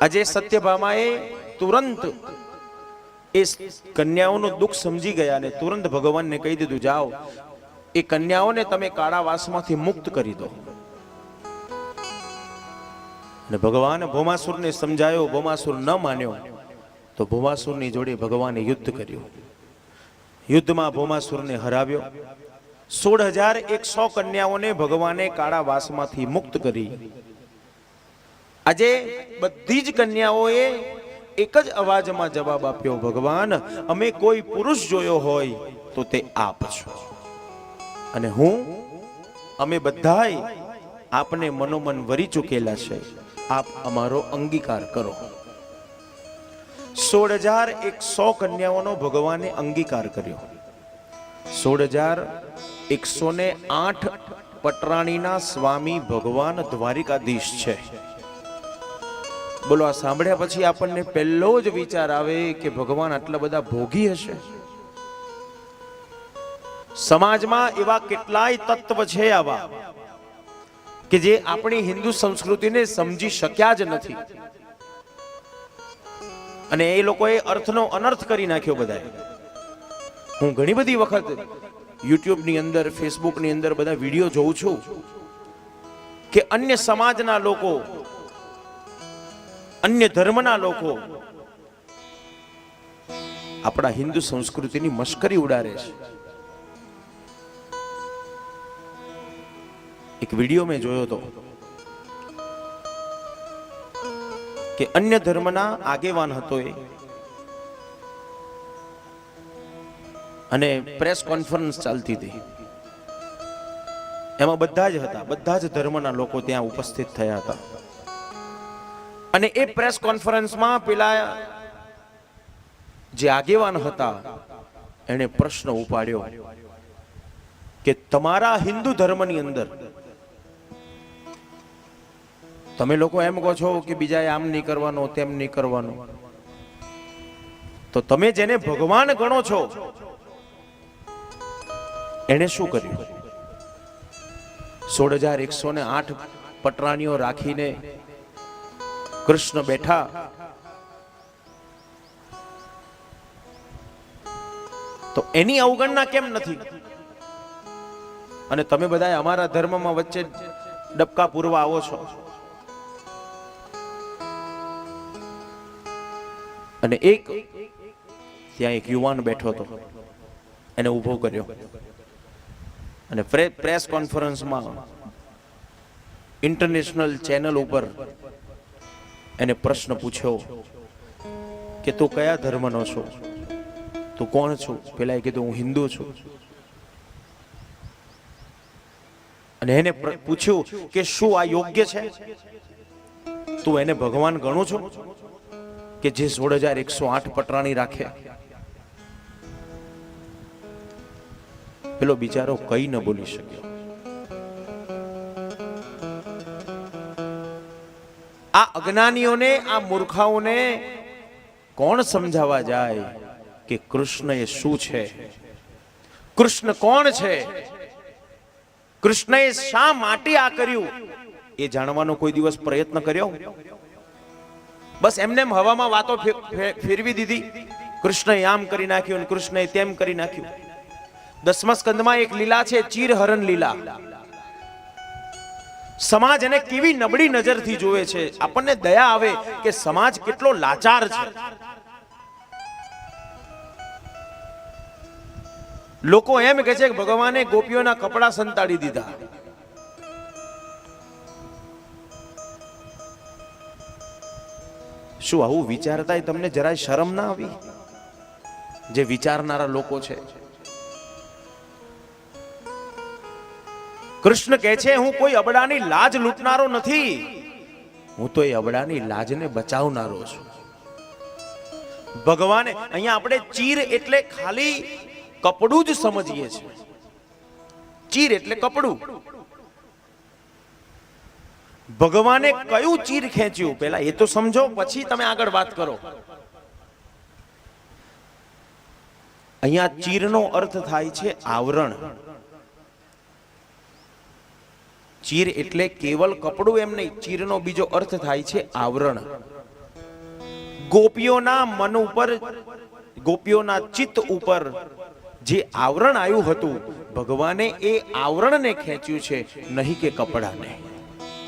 આજે સત્યભામાએ તુરંત એ કન્યાઓનું દુઃખ સમજી ગયા અને તુરંત ભગવાનને કહી દીધું, જાઓ, એ કન્યાઓને તમે કાળાવાસમાંથી મુક્ત કરી દો. અને ભગવાન ભોમાસુરને સમજાયો, ભોમાસુર ન માન્યો, તો ભોમાસુરની જોડે ભગવાને યુદ્ધ કર્યું. યુદ્ધમાં ભોમાસુરને હરાવ્યો. સોળ હજાર એકસો કન્યાઓને ભગવાને કાળાવાસમાંથી મુક્ત કરી. આજે બધી જ કન્યાઓએ એક જ અવાજમાં જવાબ આપ્યો, ભગવાન, અમે કોઈ પુરુષ જોયો હોય તો તે આપ છો. અને હું, અમે બધાય આપને મનોમન વરી ચૂકેલા છે. આપ અમારો અંગીકાર કરો. સોળ હજાર એકસો કન્યાઓનો ભગવાને અંગીકાર કર્યો. સોળ હજાર એકસો ને આઠ પટરાણીના સ્વામી ભગવાન દ્વારિકાધીશ છે. બોલો, આ સાંભળ્યા પછી આપણને પહેલો જ વિચાર આવે કે ભગવાન આટલા બધા ભોગી હશે. સમાજમાં એવા કેટલાય તત્વ છે આવા કે જે આપણી હિન્દુ સંસ્કૃતિને સમજી શક્યા જ નથી. અને એ લોકોએ અર્થનો અનર્થ કરી નાખ્યો બધાએ. હું ઘણી બધી વખત યુટ્યુબની અંદર, ફેસબુકની અંદર બધા વીડિયો જોઉં છું કે અન્ય સમાજના લોકો અન્ય ધર્મના લોકો. આપણા હિન્દુ સંસ્કૃતિની મશ્કરી ઉડાડે છે. એક વીડિયો મેં જોયો હતો કે અન્ય ધર્મના આગેવાન હતો એ. અને પ્રેસ કોન્ફરન્સ ચાલતી હતી. એમાં બધા જ હતા, બધા જ ધર્મના લોકો ત્યાં ઉપસ્થિત થયા હતા. અને એ પ્રેસ કોન્ફરન્સમાં પેલા જે આગેવાન હતા, એણે પ્રશ્ન ઉપાડ્યો કે તમારા હિન્દુ ધર્મની અંદર તમે લોકો એમ કહો છો કે બીજાએ આમ નહીં કરવાનું, તેમ નહીં કરવાનું. તો તમે જેને ભગવાન ગણો છો, એણે શું કર્યું? સોળ હજાર એકસો ને આઠ પટરાણીઓ રાખીને કૃષ્ણ બેઠા. તો એની અવગણના કેમ નથી? અને તમે બધા અમારા ધર્મમાં વચ્ચે ડબકા પૂરવા આવો છો. અને એક, ત્યાં એક યુવાન બેઠો હતો. એને ઊભો કર્યો. અને પ્રેસ કોન્ફરન્સમાં ઇન્ટરનેશનલ ચેનલ ઉપર એને પ્રશ્ન પૂછ્યો કે તું કયા ધર્મનો છો? તું કોણ છું? પેલા એ કીધું, હું હિન્દુ છું. અને એને પૂછ્યું કે શું આ યોગ્ય છે? તું એને ભગવાન ગણું છું? કે જે સોળ હજાર એકસો આઠ પટરાણી રાખે? પેલો બિચારો કઈ ન બોલી શક્યો. આ અજ્ઞાનીઓને, આ મૂર્ખાઓને કોણ સમજાવવા જાય કે કૃષ્ણ એ શું છે? કૃષ્ણ કોણ છે? કૃષ્ણએ શા માટે આ કર્યું? એ જાણવાનો કોઈ દિવસ પ્રયત્ન કર્યો? બસ એમને એમ હવામાં વાતો ફેરવી દીધી. કૃષ્ણએ આમ કરી નાખ્યું કૃષ્ણએ તેમ કરી નાખ્યું. દસમા સ્કંદમાં એક લીલા છે, ચીરહરણ લીલા. સમાજ એને કેવી નબળી નજરથી જોવે છે? આપણને દયા આવે કે સમાજ કેટલો લાચાર છે. લોકો એમ કહે છે કે ભગવાને ગોપીઓના કપડા સંતાડી દીધા. શું આવું વિચારતા તમને જરાય શરમ ના આવી? જે વિચારનારા લોકો છે. કૃષ્ણ કહે છે, હું કોઈ અબડાની લાજ લૂંટનારો નથી. હું તો એ અબડાની લાજને બચાવનારો છું. ભગવાને અહીંયા આપણે ચીર એટલે ખાલી કપડું જ સમજીએ છીએ. ચીર એટલે કપડું. ભગવાને કયું ચીર ખેંચ્યું? પેલા એ તો સમજો, પછી તમે આગળ વાત કરો. અહીંયા ચીરનો અર્થ થાય છે આવરણ. ચીર એટલે કેવલ કપડું એમ નહીં, ચીરનો બીજો અર્થ થાય છે આવરણ. ગોપીઓના મન ઉપર, ગોપીઓના ચિત્ત ઉપર જે આવરણ આવ્યું હતું, ભગવાને એ આવરણને ખેંચ્યું છે, નહીં કે કપડાને.